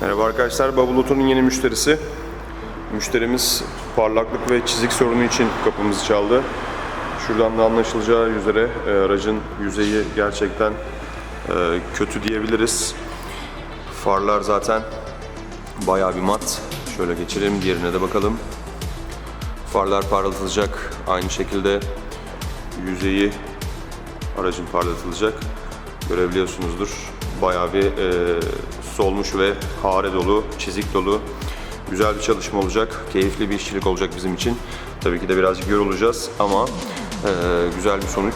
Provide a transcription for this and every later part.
Merhaba arkadaşlar, Bubble Auto'nun yeni müşterisi. Müşterimiz parlaklık ve çizik sorunu için kapımızı çaldı. Şuradan da anlaşılacağı üzere e, aracın yüzeyi gerçekten e, kötü diyebiliriz. Farlar zaten bayağı bir mat. Şöyle geçelim, diğerine de bakalım. Farlar parlatılacak. Aynı şekilde yüzeyi aracın parlatılacak. Görebiliyorsunuzdur. Bayağı bir e, solmuş ve hare dolu, çizik dolu. Güzel bir çalışma olacak. Keyifli bir işçilik olacak bizim için. Tabii ki de birazcık yorulacağız ama e, güzel bir sonuç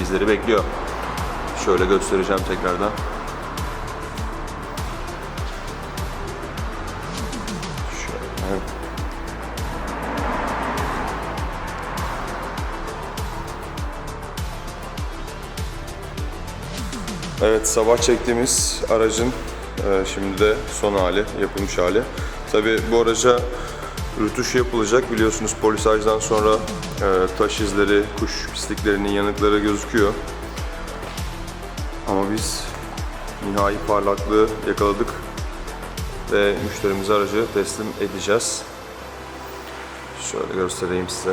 bizleri bekliyor. Şöyle göstereceğim tekrardan. Evet sabah çektiğimiz aracın şimdi de son hali, yapılmış hali. Tabi bu araca rütuş yapılacak. Biliyorsunuz polisajdan sonra e, taş izleri, kuş pisliklerinin yanıkları gözüküyor. Ama biz nihai parlaklığı yakaladık ve müşterimize aracı teslim edeceğiz. Şöyle göstereyim size.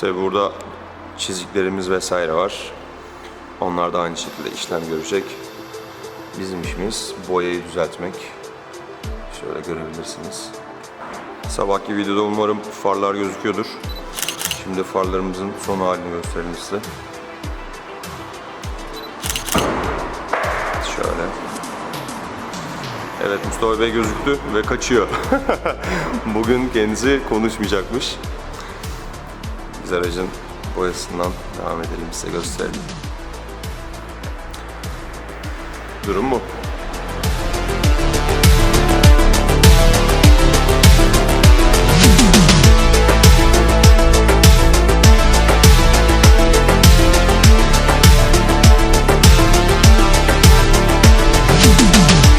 Tabi burada çiziklerimiz vesaire var. Onlar da aynı şekilde işlem görecek. Bizim işimiz boyayı düzeltmek. Şöyle görebilirsiniz. Sabahki videoda umarım farlar gözüküyordur. Şimdi farlarımızın son halini gösterelim size. Şöyle. Evet Mustafa Bey gözüktü ve kaçıyor. Bugün kendisi konuşmayacakmış. Biz aracın boyasından devam edelim size gösterelim. Durum bu.